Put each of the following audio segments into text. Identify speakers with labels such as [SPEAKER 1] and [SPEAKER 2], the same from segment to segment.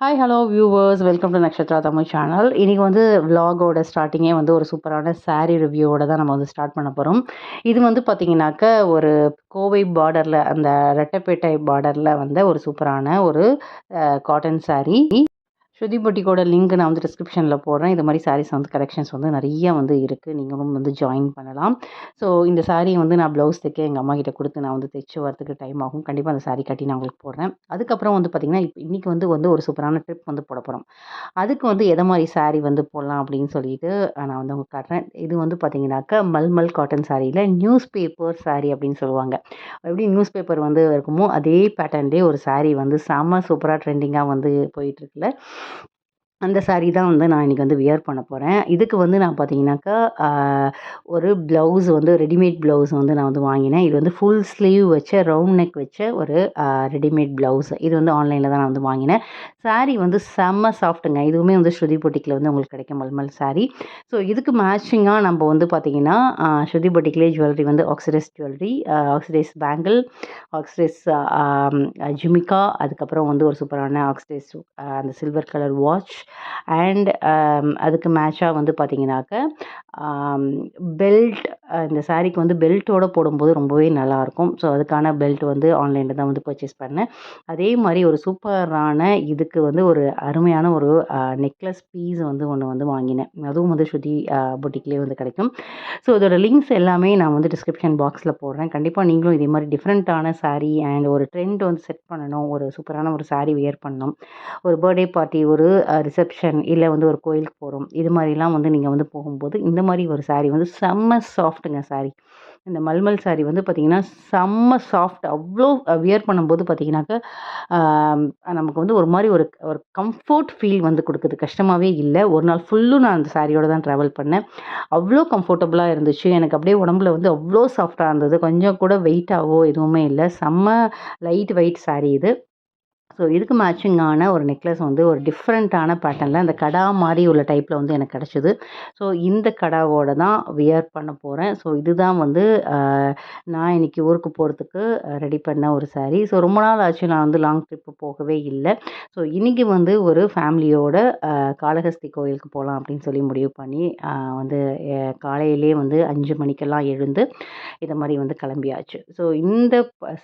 [SPEAKER 1] Hi hello viewers welcome to Nakshatra Tamil channel இன்றைக்கி வந்து விலாகோட ஸ்டார்டிங்கே வந்து ஒரு சூப்பரான சாரீ ரிவ்யூவோட தான் நம்ம வந்து ஸ்டார்ட் பண்ண போகிறோம் இது வந்து பார்த்திங்கனாக்கா ஒரு கோவை பார்டரில் அந்த ரெட்டப்பேட்டை பார்டரில் வந்த ஒரு சூப்பரான ஒரு காட்டன் சாரீ ஸ்ருதி பொட்டிக்கோட லிங்க் நான் வந்து டிஸ்கிரிப்ஷனில் போடுறேன். இது மாதிரி சாரீஸ் வந்து கலெக்ஷன்ஸ் வந்து நிறைய வந்து இருக்குது நீங்களும் வந்து ஜாயின் பண்ணலாம். ஸோ இந்த சாரியை வந்து நான் ப்ளவுஸ் தைக்க எங்கள் அம்மா கிட்ட கொடுத்து நான் வந்து தைச்சு வரதுக்கு டைம் ஆகும். கண்டிப்பாக அந்த சாரி கட்டி நான் உங்களுக்கு போடுறேன். அதுக்கப்புறம் வந்து பார்த்திங்கன்னா இப்போ இன்றைக்கி வந்து வந்து ஒரு சூப்பரான ட்ரிப் வந்து போட போகிறோம் அதுக்கு வந்து எதை மாதிரி சாரீ வந்து போடலாம் அப்படின்னு சொல்லிட்டு நான் வந்து உங்களுக்கு காட்டுறேன். இது வந்து பார்த்தீங்கன்னாக்கா மல்மல் காட்டன் சாரியில் நியூஸ் பேப்பர் saree அப்படின்னு சொல்லுவாங்க. எப்படி நியூஸ் பேப்பர் வந்து இருக்குமோ அதே பேட்டர்ன்லேயே ஒரு சாரீ வந்து செம்ம சூப்பராக ட்ரெண்டிங்காக வந்து போயிட்டுருக்குல்ல அந்த சாரீ தான் வந்து நான் இன்றைக்கி வந்து வியர் பண்ண போகிறேன் இதுக்கு வந்து நான் பார்த்தீங்கன்னாக்கா ஒரு ப்ளவுஸ் வந்து ரெடிமேட் ப்ளவுஸ் வந்து நான் வந்து வாங்கினேன். இது வந்து ஃபுல் ஸ்லீவ் வச்ச ரவுண்ட் நெக் வச்ச ஒரு ரெடிமேட் ப்ளவுஸ் இது வந்து ஆன்லைனில் தான் நான் வந்து வாங்கினேன். சாரீ வந்து செம்ம சாஃப்ட்டுங்க இதுவுமே வந்து ஸ்ருதி பொட்டிக்கில் வந்து உங்களுக்கு கிடைக்கும் மல்மல் சாரீ ஸோ இதுக்கு மேட்சிங்காக நம்ம வந்து பார்த்திங்கன்னா ஸ்ருதி பொட்டிக்கிலே ஜுவல்லரி வந்து oxidised jewellery oxidised bangle oxidised ஜிமிக்கா அதுக்கப்புறம் வந்து ஒரு சூப்பரான ஆக்சிடைஸ் அந்த silver colour watch and um, அதுக்கு மேட்சாக வந்து பார்த்திங்கனாக்க பெல்ட் um, இந்த சாரீக்கு வந்து பெல்ட்டோட போடும்போது ரொம்பவே நல்லாயிருக்கும் ஸோ அதுக்கான பெல்ட் வந்து ஆன்லைனில் தான் வந்து பர்ச்சேஸ் பண்ணேன். அதே மாதிரி ஒரு சூப்பரான இதுக்கு வந்து ஒரு அருமையான ஒரு நெக்லஸ் பீஸ் வந்து ஒன்று வந்து வாங்கினேன். அதுவும் வந்து ஸ்ருதி பொட்டிக்லேயே வந்து கிடைக்கும். ஸோ இதோட லிங்க்ஸ் எல்லாமே நான் வந்து டிஸ்கிரிப்ஷன் பாக்ஸில் போடுறேன். கண்டிப்பாக நீங்களும் இதே மாதிரி டிஃப்ரெண்ட்டான சாரீ அண்ட் ஒரு ட்ரெண்ட் வந்து செட் பண்ணணும். ஒரு சூப்பரான ஒரு சாரீ வியர் பண்ணணும். ஒரு பர்த்டே பார்ட்டி ஒரு ரிசப்ஷன் இல்லை வந்து ஒரு கோயிலுக்கு போகிறோம் இது மாதிரிலாம் வந்து நீங்கள் வந்து போகும்போது இந்த மாதிரி ஒரு சாரீ வந்து செம்ம சாஃப்ட்டுங்க saree. இந்த மல்மல் சாரீ வந்து பார்த்திங்கன்னா செம்ம சாஃப்ட் அவ்வளோ வியர் பண்ணும்போது பார்த்தீங்கன்னாக்கா நமக்கு வந்து ஒரு மாதிரி ஒரு ஒரு கம்ஃபர்ட் ஃபீல் வந்து கொடுக்குது. கஷ்டமாகவே இல்லை. ஒரு நாள் ஃபுல்லும் நான் அந்த சாரியோடு தான் ட்ராவல் பண்ணேன். அவ்வளோ கம்ஃபர்டபுளாக இருந்துச்சு. எனக்கு அப்படியே உடம்புல வந்து அவ்வளோ சாஃப்டாக இருந்தது. கொஞ்சம் கூட வெயிட்டாகவோ எதுவுமே இல்லை. செம்ம லைட் வெயிட் saree இது. ஸோ இதுக்கு மேட்சிங்கான ஒரு நெக்லஸ் வந்து ஒரு டிஃப்ரெண்ட்டான பேட்டர்னில் அந்த கடா மாதிரி உள்ள டைப்பில் வந்து எனக்கு கிடச்சிது. ஸோ இந்த கடாவோட தான் வியர் பண்ண போகிறேன் ஸோ இதுதான் வந்து நான் இன்றைக்கி ஊருக்கு போகிறதுக்கு ரெடி பண்ண ஒரு சாரீ ஸோ ரொம்ப நாள் ஆச்சு. நான் வந்து லாங் ட்ரிப்பு போகவே இல்லை. ஸோ இன்றைக்கி வந்து ஒரு ஃபேமிலியோட காளஹஸ்தி கோயிலுக்கு போகலாம் அப்படின்னு சொல்லி முடிவு பண்ணி வந்து காலையிலே வந்து அஞ்சு மணிக்கெல்லாம் எழுந்து இதை மாதிரி வந்து கிளம்பியாச்சு. ஸோ இந்த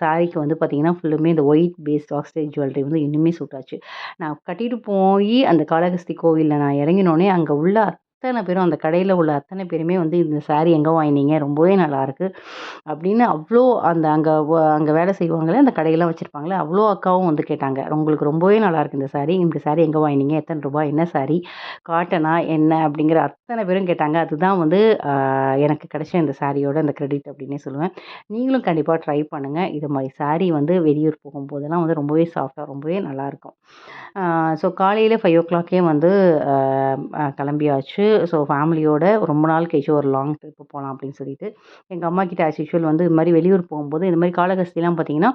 [SPEAKER 1] சாரீக்கு வந்து பார்த்திங்கன்னா ஃபுல்லுமே இந்த ஒயிட் பேஸ்ட் ஆக்சைட் ஜுவல்லரி வந்து இன்னுமே சூட்டாச்சு. நான் கட்டிட்டு போய் அந்த காளகஸ்தி கோவிலில் நான் இறங்கினோடனே அங்கே உள்ள அத்தனை பேரும் அந்த கடையில் உள்ள அத்தனை பேருமே வந்து இந்த சாரீ எங்கே வாங்கினீங்க? ரொம்பவே நல்லாயிருக்கு அப்படின்னு அவ்வளோ அந்த அங்கே அங்கே வேலை செய்வாங்களே அந்த கடையெல்லாம் வச்சுருப்பாங்களே அவ்வளோ அக்காவும் வந்து கேட்டாங்க. உங்களுக்கு ரொம்பவே நல்லாயிருக்கு இந்த சாரீ இந்த சாரீ எங்கே வாங்கினீங்க? எத்தனை ரூபாய்? என்ன சாரீ காட்டனா என்ன? அப்படிங்கிற அத்தனை பேரும் கேட்டாங்க. அதுதான் வந்து எனக்கு கிடைச்ச இந்த சாரியோட இந்த கிரெடிட் அப்படின்னே சொல்லுவேன். நீங்களும் கண்டிப்பாக ட்ரை பண்ணுங்கள் இது மாதிரி சாரீ வந்து வெளியூர் போகும்போதெல்லாம் வந்து ரொம்பவே சாஃப்டாக ரொம்பவே நல்லாயிருக்கும் ஸோ காலையில் ஃபைவ் ஓ கிளாக்கே வந்து கிளம்பியாச்சு. ஸோ ஃபேமிலியோட ரொம்ப நாள் கழிச்சு ஒரு லாங் ட்ரிப்பு போகலாம் அப்படின்னு சொல்லிட்டு எங்கள் அம்மா கிட்ட ஆஸ் யூஷுவல் வந்து இது மாதிரி வெளியூர் போகும்போது இந்த மாதிரி காலகஸ்திலாம் பார்த்தீங்கன்னா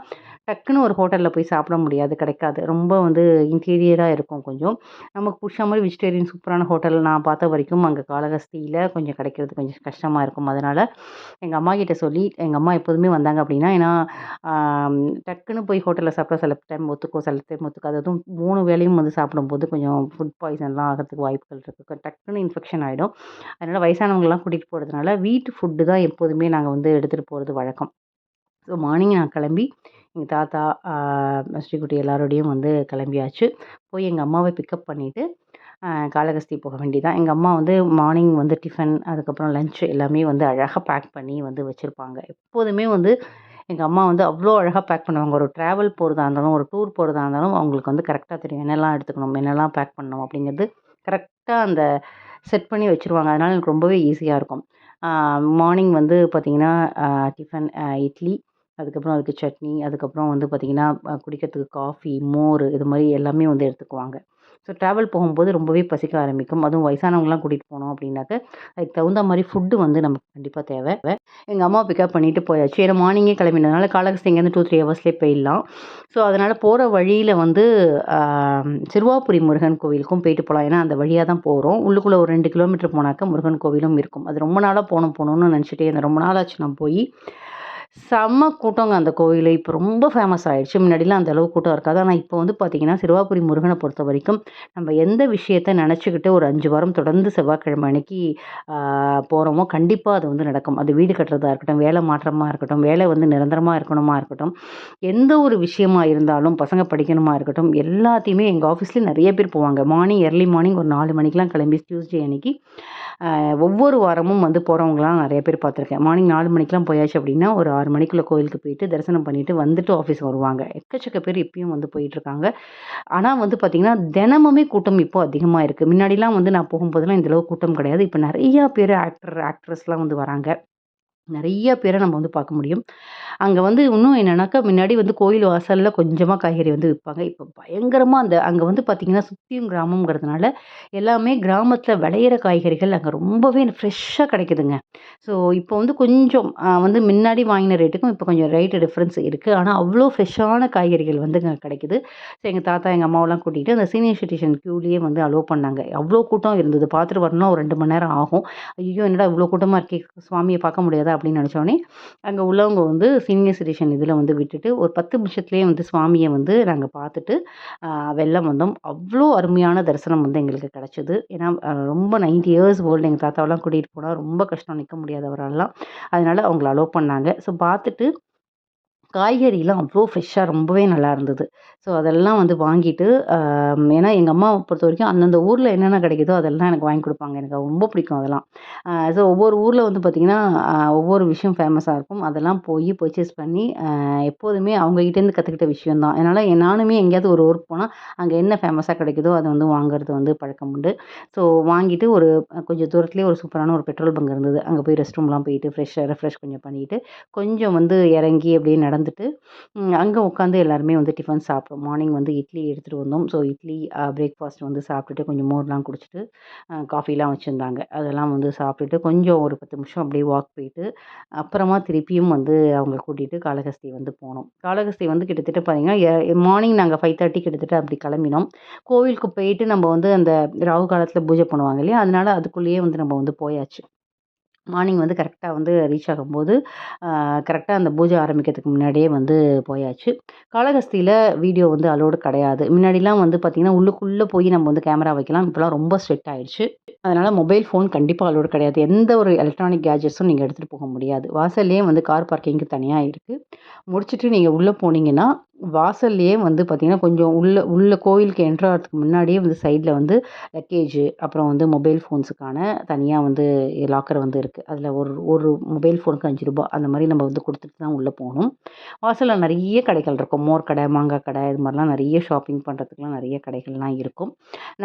[SPEAKER 1] டக்குன்னு ஒரு ஹோட்டலில் போய் சாப்பிட முடியாது கிடைக்காது. ரொம்ப வந்து இன்டீரியராக இருக்கும் கொஞ்சம். நமக்கு பிடிச்ச மாதிரி வெஜிடேரியன் சூப்பரான ஹோட்டல் நான் பார்த்த வரைக்கும் அங்கே காலகஸ்தியில் கொஞ்சம் கிடைக்கிறது கொஞ்சம் கஷ்டமாக இருக்கும். அதனால் எங்கள் அம்மா கிட்ட சொல்லி எங்கள் அம்மா எப்போதுமே வந்தாங்க அப்படின்னா ஏன்னா டக்குன்னு போய் ஹோட்டலில் சாப்பிட்டா சில டைம் ஒத்துக்கும் சில டைம் ஒத்துக்காது. அதுவும் மூணு வேளையும் வந்து சாப்பிடும்போது கொஞ்சம் ஃபுட் பாய்சன்லாம் ஆகிறதுக்கு வாய்ப்புகள் இருக்குது டக்குன்னு இன்ஃபெக்ஷன் ஆகிடும் அதனால் வயசானவங்களாம் கூட்டிகிட்டு போகிறதுனால வீட்டு ஃபுட்டு தான் எப்போதுமே நாங்கள் வந்து எடுத்துகிட்டு போகிறது வழக்கம். ஸோ மார்னிங் நான் கிளம்பி எங்கள் தாத்தா ஸ்ரீகுட்டி எல்லாரோடையும் வந்து கிளம்பியாச்சு. போய் எங்கள் அம்மாவை பிக்கப் பண்ணிவிட்டு காளகஸ்தி போக வேண்டியதான் எங்கள் அம்மா வந்து மார்னிங் வந்து டிஃபன் அதுக்கப்புறம் லஞ்ச் எல்லாமே வந்து அழகாக பேக் பண்ணி வந்து வச்சுருப்பாங்க. எப்போதுமே வந்து எங்கள் அம்மா வந்து அவ்வளோ அழகாக பேக் பண்ணுவாங்க. ஒரு ட்ராவல் போகிறதா இருந்தாலும் ஒரு டூர் போகிறதா இருந்தாலும் அவங்களுக்கு வந்து கரெக்டாக தெரியும். என்னெல்லாம் எடுத்துக்கணும் என்னெல்லாம் பேக் பண்ணணும் அப்படிங்கிறது கரெக்டாக அந்த செட் பண்ணி வச்சுருவாங்க. அதனால் எனக்கு ரொம்பவே ஈஸியாக இருக்கும். மார்னிங் வந்து பார்த்திங்கன்னா டிஃபன் இட்லி அதுக்கப்புறம் அதுக்கு சட்னி அதுக்கப்புறம் வந்து பார்த்திங்கன்னா குடிக்கிறதுக்கு காஃபி மோர் இது மாதிரி எல்லாமே வந்து எடுத்துக்குவாங்க. ஸோ ட்ராவல் போகும்போது ரொம்பவே பசிக்க ஆரம்பிக்கும். அதுவும் வயசானவங்களாம் கூட்டிகிட்டு போனோம் அப்படின்னாக்க அதுக்கு தகுந்த மாதிரி ஃபுட்டு வந்து நமக்கு கண்டிப்பாக தேவை. எங்கள் அம்மா பிக்கப் பண்ணிட்டு போயாச்சு. ஏன்னா மார்னிங்கே கிளம்பினதுனால காலகஸ்தி இங்கேருந்து டூ த்ரீ ஹவர்ஸ்லேயே போயிடலாம். ஸோ அதனால் போகிற வழியில் வந்து சிறுவாபுரி முருகன் கோவிலுக்கும் போயிட்டு போகலாம் ஏன்னா அந்த வழியாக தான் போகிறோம் உள்ளுக்குள்ளே ஒரு ரெண்டு கிலோமீட்டர் போனாக்க முருகன் கோவிலும் இருக்கும். அது ரொம்ப நாளாக போகணும் போகணும்னு நினச்சிட்டே இருந்தேன். ரொம்ப நாளாச்சு நான் போய். செம்ம கூட்டங்க அந்த கோயில். இப்போ ரொம்ப ஃபேமஸ் ஆகிடுச்சு முன்னாடிலாம் அந்த அளவு கூட்டம் இருக்காது. ஆனால் இப்போ வந்து பார்த்திங்கன்னா சிறுவாபுரி முருகனை பொறுத்த வரைக்கும் நம்ம எந்த விஷயத்த நினச்சிக்கிட்டு ஒரு அஞ்சு வாரம் தொடர்ந்து செவ்வாய்க்கிழமை அன்னைக்கு போகிறோமோ கண்டிப்பாக அது வந்து நடக்கும். அது வீடு கட்டுறதா இருக்கட்டும் வேலை மாற்றமாக இருக்கட்டும் வேலை வந்து நிரந்தரமாக இருக்கணுமா இருக்கட்டும் எந்த ஒரு விஷயமா இருந்தாலும் பசங்க படிக்கணுமா இருக்கட்டும் எல்லாத்தையுமே எங்கள் ஆஃபீஸ்லேயும் நிறைய பேர் போவாங்க. மார்னிங் எர்லி மார்னிங் ஒரு நாலு மணிக்கெலாம் கிளம்பி டியூஸ்டே அன்னைக்கு ஒவ்வொரு வாரமும் வந்து போகிறவங்களாம் நிறைய பேர் பார்த்துருக்கேன். மார்னிங் நாலு மணிக்கெலாம் போயாச்சு அப்படின்னா ஒரு ஆறு மணிக்குள்ளே கோயிலுக்கு போயிட்டு தரிசனம் பண்ணிவிட்டு வந்துட்டு ஆஃபீஸ் வருவாங்க. எக்கச்சக்க பேர் இப்பயும் வந்து போயிட்டுருக்காங்க. ஆனால் வந்து பார்த்திங்கன்னா தினமுமே கூட்டம் இப்போ அதிகமாக இருக்குது முன்னாடிலாம் வந்து நான் போகும்போதெல்லாம் இந்தளவு கூட்டம் கிடையாது. இப்போ நிறையா பேர் ஆக்டர் ஆக்ட்ரஸ்லாம் வந்து வராங்க. நிறைய பேரை நம்ம வந்து பார்க்க முடியும். அங்கே வந்து இன்னும் என்னென்னாக்கா முன்னாடி வந்து கோயில் வாசலில் கொஞ்சமாக காய்கறி வந்து விற்பாங்க இப்போ பயங்கரமாக அந்த அங்கே வந்து பார்த்திங்கன்னா சுற்றியும் கிராமங்கிறதுனால எல்லாமே கிராமத்தில் விளையிற காய்கறிகள் அங்கே ரொம்பவே ஃப்ரெஷ்ஷாக கிடைக்குதுங்க. ஸோ இப்போ வந்து கொஞ்சம் வந்து முன்னாடி வாங்கின ரேட்டுக்கும் இப்போ கொஞ்சம் ரேட்டு டிஃப்ரென்ஸ் இருக்குது ஆனால் அவ்வளோ ஃப்ரெஷ்ஷான காய்கறிகள் வந்து அங்கே கிடைக்குது. ஸோ எங்கள் தாத்தா எங்கள் அம்மாவெல்லாம் கூட்டிகிட்டு அந்த சீனியர் சிட்டிசன் க்யூலேயே வந்து அலோவ் பண்ணாங்க. அவ்வளோ கூட்டம் இருந்தது. பார்த்துட்டு வரணும்னா ஒரு ரெண்டு மணி நேரம் ஆகும். ஐயோ என்னடா இவ்வளோ கூட்டமாக இருக்கே? சுவாமியை பார்க்க முடியாதா? அப்படின்னு நினச்சோடனே அங்கே உள்ளவங்க வந்து சீனியர் சிட்டிசன் இதில் வந்து விட்டுட்டு ஒரு பத்து நிமிஷத்துலேயே வந்து சுவாமியை வந்து நாங்கள் பார்த்துட்டு வெள்ளம் வந்தோம். அவ்வளோ அருமையான தரிசனம் வந்து எங்களுக்கு கிடச்சிது. ஏன்னா ரொம்ப நைன்டி இயர்ஸ் ஓல்டு. எங்கள் தாத்தாவெல்லாம் கூட்டிகிட்டு போனால் ரொம்ப கஷ்டம் நிற்க முடியாதவரெல்லாம் அதனால் அவங்கள அலோவ் பண்ணாங்க. ஸோ பார்த்துட்டு காய்கறிலாம் அவ்வளோ ஃப்ரெஷ்ஷாக ரொம்பவே நல்லா இருந்தது. ஸோ அதெல்லாம் வந்து வாங்கிட்டு ஏன்னா எங்கள் அம்மாவை பொறுத்த வரைக்கும் அந்தந்த ஊரில் என்னென்ன கிடைக்குதோ அதெல்லாம் எனக்கு வாங்கி கொடுப்பாங்க. எனக்கு ரொம்ப பிடிக்கும் அதெல்லாம். ஸோ ஒவ்வொரு ஊரில் வந்து பார்த்திங்கன்னா ஒவ்வொரு விஷயம் ஃபேமஸாக இருக்கும். அதெல்லாம் போய் பர்ச்சேஸ் பண்ணி எப்போதுமே அவங்ககிட்டேருந்து கற்றுக்கிட்ட விஷயம் தான் அதனால் நானுமே எங்கேயாவது ஒரு ஊருக்கு போனால் அங்கே என்ன ஃபேமஸாக கிடைக்குதோ அதை வந்து வாங்குறது வந்து பழக்கம் உண்டு. ஸோ வாங்கிட்டு ஒரு கொஞ்சம் தூரத்துலேயே ஒரு சூப்பரான ஒரு பெட்ரோல் பங்க் இருந்தது. அங்கே போய் ரெஸ்ட் ரூம்லாம் போயிட்டு ஃப்ரெஷ்ஷாக ரெஃப்ரெஷ் கொஞ்சம் பண்ணிவிட்டு கொஞ்சம் வந்து இறங்கி அப்படியே நடந்து நடந்துட்டு அங்கே உட்காந்து எல்லாருமே வந்து டிஃபன் சாப்பிட்டோம் மார்னிங் வந்து இட்லி எடுத்துகிட்டு வந்தோம். ஸோ இட்லி பிரேக்ஃபாஸ்ட் வந்து சாப்பிட்டுட்டு கொஞ்சம் மோர்லாம் குடிச்சிட்டு காஃபிலாம் வச்சுருந்தாங்க. அதெல்லாம் வந்து சாப்பிட்டுட்டு கொஞ்சம் ஒரு பத்து நிமிஷம் அப்படியே வாக் போயிட்டு அப்புறமா திருப்பியும் வந்து அவங்கள கூட்டிகிட்டு காலகஸ்தி வந்து போனோம். காலகஸ்தி வந்து கிட்டத்தட்ட பார்த்தீங்கன்னா மார்னிங் நாங்கள் ஃபைவ் தேர்ட்டி கிட்டத்தட்ட அப்படி கிளம்பினோம். கோவிலுக்கு போயிட்டு நம்ம வந்து அந்த ராகு காலத்தில் பூஜை பண்ணுவாங்க இல்லையா? அதனால் அதுக்குள்ளேயே வந்து நம்ம வந்து போயாச்சு. மார்னிங் வந்து கரெக்டாக வந்து ரீச் ஆகும்போது கரெக்டாக அந்த பூஜை ஆரம்பிக்கிறதுக்கு முன்னாடியே வந்து போயாச்சு. காலகஸ்தியில் வீடியோ வந்து அலோடு கிடையாது. முன்னாடிலாம் வந்து பார்த்திங்கன்னா உள்ளுக்குள்ளே போய் நம்ம வந்து கேமரா வைக்கலாம். இப்போலாம் ரொம்ப ஸ்ட்ரிக்ட் ஆகிடுச்சு அதனால் மொபைல் ஃபோன் கண்டிப்பாக அலோடு கிடையாது. எந்த ஒரு எலக்ட்ரானிக் கேஜெட்ஸும் நீங்கள் எடுத்துகிட்டு போக முடியாது. வாசல்லையே வந்து கார் பார்க்கிங்க்கு தனியாக இருக்குது முடிச்சுட்டு நீங்கள் உள்ளே போனீங்கன்னா வாசல்லையே வந்து பார்த்திங்கன்னா கொஞ்சம் உள்ள உள்ள கோவிலுக்கு என்ட்ரு ஆகிறதுக்கு முன்னாடியே வந்து சைடில் வந்து லக்கேஜு அப்புறம் வந்து மொபைல் ஃபோன்ஸுக்கான தனியாக வந்து லாக்கர் வந்து இருக்குது அதில் ஒரு ஒரு மொபைல் ஃபோனுக்கு அஞ்சு ரூபா அந்த மாதிரி நம்ம வந்து கொடுத்துட்டு தான் உள்ளே போகணும். வாசலில் நிறைய கடைகள் இருக்கும். மோர் கடை மாங்காய் கடை இது மாதிரிலாம் நிறைய ஷாப்பிங் பண்ணுறதுக்குலாம் நிறைய கடைகள்லாம் இருக்கும்.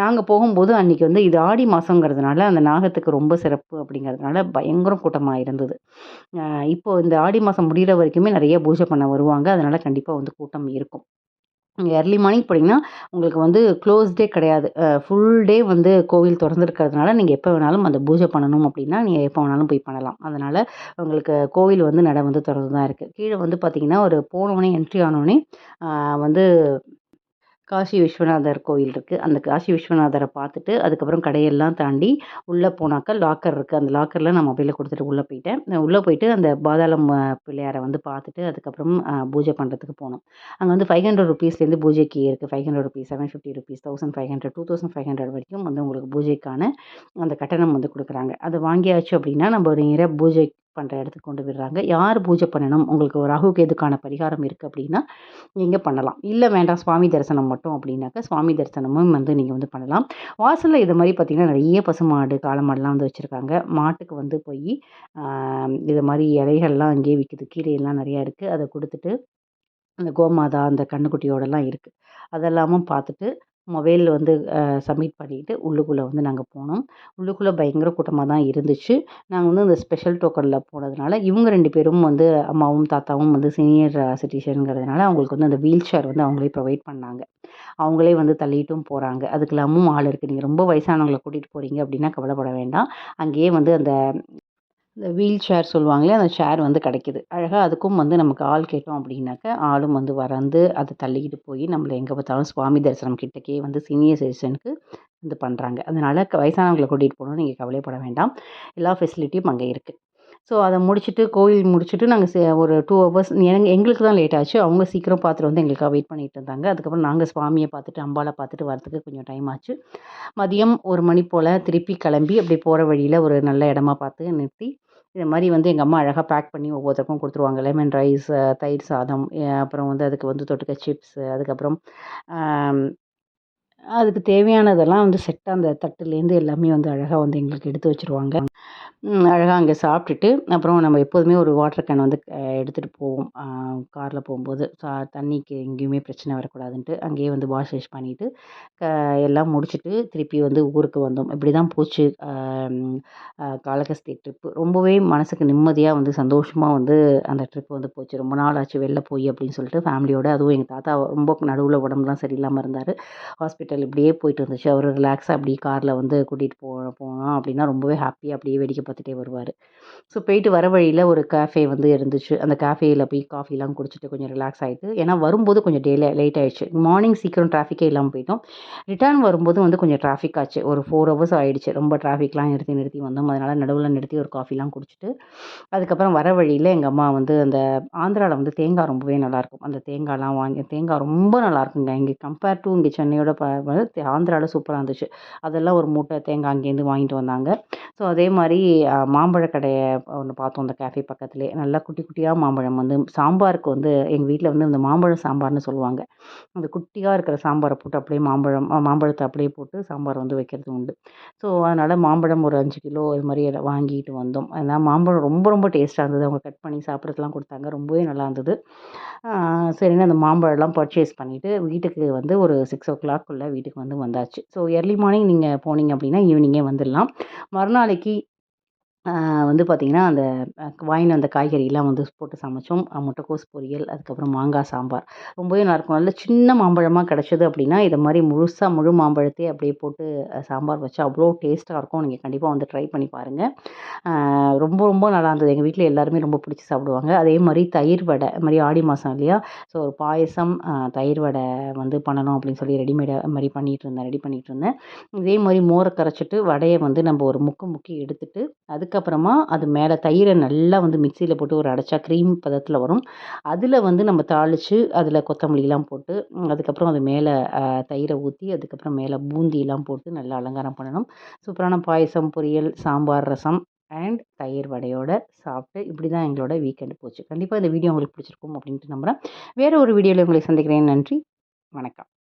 [SPEAKER 1] நாங்கள் போகும்போது அன்றைக்கி வந்து இது ஆடி மாதங்கிறதுனால அந்த நாகத்துக்கு ரொம்ப சிறப்பு அப்படிங்கிறதுனால பயங்கரம் கூட்டமாக இருந்தது. இப்போது இந்த ஆடி மாதம் முடிகிற வரைக்குமே நிறைய பூஜை பண்ண வருவாங்க. அதனால் கண்டிப்பாக வந்து கூட்டம் எக்ஸாம் இருக்கும். ஏர்லி மார்னிங் போனீங்கன்னா உங்களுக்கு வந்து க்ளோஸ் டே கிடையாது. ஃபுல் டே வந்து கோவில் திறந்துருக்கிறதுனால நீங்கள் எப்போ வேணாலும் அந்த பூஜை பண்ணணும் அப்படின்னா நீங்கள் எப்போ வேணாலும் போய் பண்ணலாம். அதனால் உங்களுக்கு கோவில் வந்து நடை வந்து திறந்து தான் இருக்குது கீழே வந்து பார்த்திங்கன்னா ஒரு போனோடனே என்ட்ரி ஆனோடனே வந்து காசி விஸ்வநாதர் கோயில் இருக்குது அந்த காசி விஸ்வநாதரை பார்த்துட்டு அதுக்கப்புறம் கடையெல்லாம் தாண்டி உள்ளே போனாக்கா லாக்கர் இருக்குது அந்த லாக்கரில் நான் மொபைலை கொடுத்துட்டு உள்ளே போயிட்டேன். உள்ளே போயிட்டு அந்த பாதாளம் பிள்ளையாரை வந்து பார்த்துட்டு அதுக்கப்புறம் பூஜை பண்ணுறதுக்கு போனோம். அங்கே வந்து ஃபைவ் ஹண்ட்ரட் ருபீஸ்லேருந்து பூஜைக்கு இருக்குது five hundred rupees seven fifty rupees thousand five hundred two thousand five hundred வரைக்கும் வந்து உங்களுக்கு பூஜைக்கான அந்த கட்டணம் வந்து கொடுக்குறாங்க. அது வாங்கியாச்சு அப்படின்னா நம்ம நேராக பூஜை பண்ணுற இடத்துக்கு கொண்டு விடுறாங்க யார் பூஜை பண்ணணும்? உங்களுக்கு ராகு கேதுக்கான பரிகாரம் இருக்குது அப்படின்னா நீங்கள் பண்ணலாம். இல்லை வேண்டாம் சுவாமி தரிசனம் மட்டும் அப்படின்னாக்கா சுவாமி தரிசனமும் வந்து நீங்கள் வந்து பண்ணலாம். வாசலில் இது மாதிரி பார்த்திங்கன்னா நிறைய பசுமாடு காளமாடுலாம் வந்து வச்சுருக்காங்க. மாட்டுக்கு வந்து போய் இது மாதிரி இலைகள்லாம் அங்கேயே விற்கிது கீரையெல்லாம் நிறையா இருக்குது அதை கொடுத்துட்டு அந்த கோமாதா அந்த கண்ணுக்குட்டியோடலாம் இருக்குது அதெல்லாமும் பார்த்துட்டு மொபைல் வந்து சப்மிட் பண்ணிவிட்டு உள்ளுக்குள்ளே வந்து நாங்கள் போனோம். உள்ளுக்குள்ளே பயங்கர கூட்டமாக தான் இருந்துச்சு. நாங்கள் வந்து அந்த ஸ்பெஷல் டோக்கனில் போனதுனால இவங்க ரெண்டு பேரும் வந்து அம்மாவும் தாத்தாவும் வந்து சீனியர் சிட்டிசனுங்கிறதுனால அவங்களுக்கு வந்து அந்த வீல் சேர் வந்து அவங்களே ப்ரொவைட் பண்ணாங்க. அவங்களே வந்து தள்ளிட்டும் போகிறாங்க அதுக்கெல்லாமும் ஆள் இருக்குது நீங்கள் ரொம்ப வயசானவங்களை கூட்டிகிட்டு போகிறீங்க அப்படின்னா கவலைப்பட வேண்டாம். அங்கேயே வந்து அந்த இந்த வீல் சேர் சொல்லுவாங்களே அந்த சேர் வந்து கிடைக்கிது. அழகாக அதுக்கும் வந்து நமக்கு ஆள் கேட்டோம் அப்படின்னாக்க ஆளும் வந்து வரந்து அதை தள்ளிக்கிட்டு போய் நம்மளை எங்கே பார்த்தாலும் சுவாமி தரிசனம் கிட்டக்கே வந்து சீனியர் சிட்டிசனுக்கு வந்து பண்ணுறாங்க அதனால் வயசானவங்களை கூட்டிகிட்டு போகணும்னு நீங்கள் கவலைப்பட வேண்டாம். எல்லா ஃபெசிலிட்டியும் அங்கே இருக்குது ஸோ அதை முடிச்சுட்டு கோயில் முடிச்சுட்டு நாங்கள் சே ஒரு டூ ஹவர்ஸ் எனக்கு எங்களுக்கு தான் லேட் ஆச்சு. அவங்க சீக்கிரம் பார்த்துட்டு வந்து எங்களுக்காக வெயிட் பண்ணிகிட்டு இருந்தாங்க. அதுக்கப்புறம் நாங்கள் சுவாமியை பார்த்துட்டு அம்பாவை பார்த்துட்டு வரதுக்கு கொஞ்சம் டைம் ஆச்சு. மதியம் ஒரு மணி போல் திருப்பி கிளம்பி அப்படி போகிற வழியில் ஒரு நல்ல இடமா பார்த்து நிறுத்தி இது மாதிரி வந்து எங்கள் அம்மா அழகாக பேக் பண்ணி ஒவ்வொருத்தருக்கும் கொடுத்துருவாங்க. லெமன் ரைஸ் தயிர் சாதம் அப்புறம் வந்து அதுக்கு வந்து தொட்டுக்க சிப்ஸு அதுக்கப்புறம் அதுக்கு தேவையானதெல்லாம் வந்து செட்டாக அந்த தட்டுலேருந்து எல்லாமே வந்து அழகாக வந்து எங்களுக்கு எடுத்து வச்சுருவாங்க. அழகாக அங்கே சாப்பிட்டுட்டு அப்புறம் நம்ம எப்போதுமே ஒரு வாட்டர் கேன் வந்து எடுத்துகிட்டு போவோம். காரில் போகும்போது. சா தண்ணிக்கு எங்கேயுமே பிரச்சனை வரக்கூடாதுன்ட்டு அங்கேயே வந்து வாஷ் வாஷ் பண்ணிவிட்டு க எல்லாம் முடிச்சுட்டு திருப்பி வந்து ஊருக்கு வந்தோம். இப்படி தான் போச்சு காளகஸ்தி ட்ரிப்பு ரொம்பவே மனதுக்கு நிம்மதியாக வந்து சந்தோஷமாக வந்து அந்த ட்ரிப் வந்து போச்சு. ரொம்ப நாள் ஆச்சு வெளில போய் அப்படின்னு சொல்லிட்டு ஃபேமிலியோடு அதுவும் எங்கள் தாத்தா ரொம்ப நடுவில் உடம்புலாம் சரியில்லாமல் இருந்தார். ஹாஸ்பிட்டல் இப்படியே போயிட்டு இருந்துச்சு. அவர் ரிலாக்ஸாக அப்படியே காரில் வந்து கூட்டிகிட்டு போ போனோம் அப்படின்னா ரொம்பவே ஹாப்பியாக அப்படியே வேடிக்கை பார்த்துட்டே வருவார். ஸோ போயிட்டு வர வழியில் ஒரு கேஃபே வந்து இருந்துச்சு. அந்த கேஃபேயில் போய் காஃபிலாம் குடிச்சிட்டு கொஞ்சம் ரிலாக்ஸ் ஆகிட்டு ஏன்னா வரும்போது கொஞ்சம் டே லேட் ஆகிடுச்சு மார்னிங் சீக்கிரம் டிராஃபிக்கே இல்லாமல் போயிட்டோம். ரிட்டர்ன் வரும்போது வந்து கொஞ்சம் டிராஃபிக் ஆச்சு. ஒரு ஃபோர் ஹவர்ஸ் ஆகிடுச்சு ரொம்ப டிராஃபிக்லாம் நிறுத்தி நிறுத்தி வந்தோம். அதனால் நடுவில் நிறுத்தி ஒரு காஃபிலாம் குடிச்சிட்டு அதுக்கப்புறம் வர வழியில் எங்கள் அம்மா வந்து அந்த ஆந்திராவில் வந்து தேங்காய் ரொம்பவே நல்லாயிருக்கும் அந்த தேங்காய்லாம் வாங்கி தேங்காய் ரொம்ப நல்லாயிருக்குங்க இங்கே கம்பேர் டு இங்கே சென்னையோட ப ஆந்திராவில் சூப்பராக இருந்துச்சு. அதெல்லாம் ஒரு மூட்டை தேங்காய் அங்கேருந்து வாங்கிட்டு வந்தாங்க. ஸோ அதே மாதிரி மாம்பழ கடையை ஒன்று பார்த்தோம் அந்த கேஃபே பக்கத்துலேயே நல்லா குட்டி குட்டியாக மாம்பழம் வந்து சாம்பாருக்கு வந்து எங்கள் வீட்டில் வந்து இந்த மாம்பழம் சாம்பார்னு சொல்லுவாங்க. அந்த குட்டியாக இருக்கிற சாம்பாரை போட்டு அப்படியே மாம்பழம் மாம்பழத்தை அப்படியே போட்டு சாம்பார் வந்து வைக்கிறது உண்டு. ஸோ அதனால் மாம்பழம் ஒரு அஞ்சு கிலோ இது மாதிரி வாங்கிட்டு வந்தோம். அதனால் மாம்பழம் ரொம்ப ரொம்ப டேஸ்ட்டாக இருந்தது. அவங்க கட் பண்ணி சாப்பிட்றதுலாம் கொடுத்தாங்க. ரொம்பவே நல்லா இருந்தது. சரின்னு அந்த மாம்பழம்லாம் பர்ச்சேஸ் பண்ணிவிட்டு வீட்டுக்கு வந்து ஒரு சிக்ஸ் ஓ கிளாக்குள்ளே வீட்டுக்கு வந்து வந்தாச்சு. ஸோ எர்லி மார்னிங் நீங்கள் போனீங்க அப்படின்னா ஈவினிங்கே வந்துடலாம். மறுநாளைக்கு வந்து பார்த்திங்கன்னா அந்த வாங்கின்னு வந்த காய்கறிலாம் வந்து போட்டு சமைச்சோம். முட்டைக்கோஸ் பொரியல் அதுக்கப்புறம் மாங்காய் சாம்பார். ரொம்பவே நல்லாயிருக்கும். நல்ல சின்ன மாம்பழமாக கிடச்சிது அப்படின்னா இதை மாதிரி முழுசாக முழு மாம்பழத்தையே அப்படியே போட்டு சாம்பார் வச்சா அவ்வளோ டேஸ்ட்டாக இருக்கும். நீங்கள் கண்டிப்பாக வந்து ட்ரை பண்ணி பாருங்கள் ரொம்ப ரொம்ப நல்லா இருந்தது. எங்கள் வீட்டில் எல்லாருமே ரொம்ப பிடிச்சி சாப்பிடுவாங்க. அதே மாதிரி தயிர் வடை மாதிரி ஆடி மாதம் இல்லையா? ஸோ ஒரு பாயசம் தயிர் வடை வந்து பண்ணணும் அப்படின்னு சொல்லி ரெடிமேடை மாதிரி பண்ணிகிட்டு இருந்தேன். ரெடி பண்ணிகிட்டு இருந்தேன். இதே மாதிரி மோரை கரைச்சிட்டு வடையை வந்து நம்ம ஒரு முக்கு முக்கி எடுத்துகிட்டு அதுக்கு அதுக்கப்புறமா அது மேலே தயிரை நல்லா வந்து மிக்சியில் போட்டு ஒரு அடைச்சா க்ரீம் பதத்தில் வரும். அதில் வந்து நம்ம தாளித்து அதில் கொத்தமல்லிலாம் போட்டு அதுக்கப்புறம் அது மேலே தயிரை ஊற்றி அதுக்கப்புறம் மேலே பூந்திலாம் போட்டு நல்லா அலங்காரம் பண்ணணும். சூப்பரான பாயசம் பொரியல் சாம்பார் ரசம் அண்ட் தயிர் வடையோட சாப்பிட்டு இப்படி தான் எங்களோட வீக்கெண்டு போச்சு. கண்டிப்பாக இந்த வீடியோ உங்களுக்கு பிடிச்சிருக்கும் அப்படின்ட்டு நம்புகிறேன் வேறு ஒரு வீடியோவில் உங்களை சந்திக்கிறேன். நன்றி. வணக்கம்.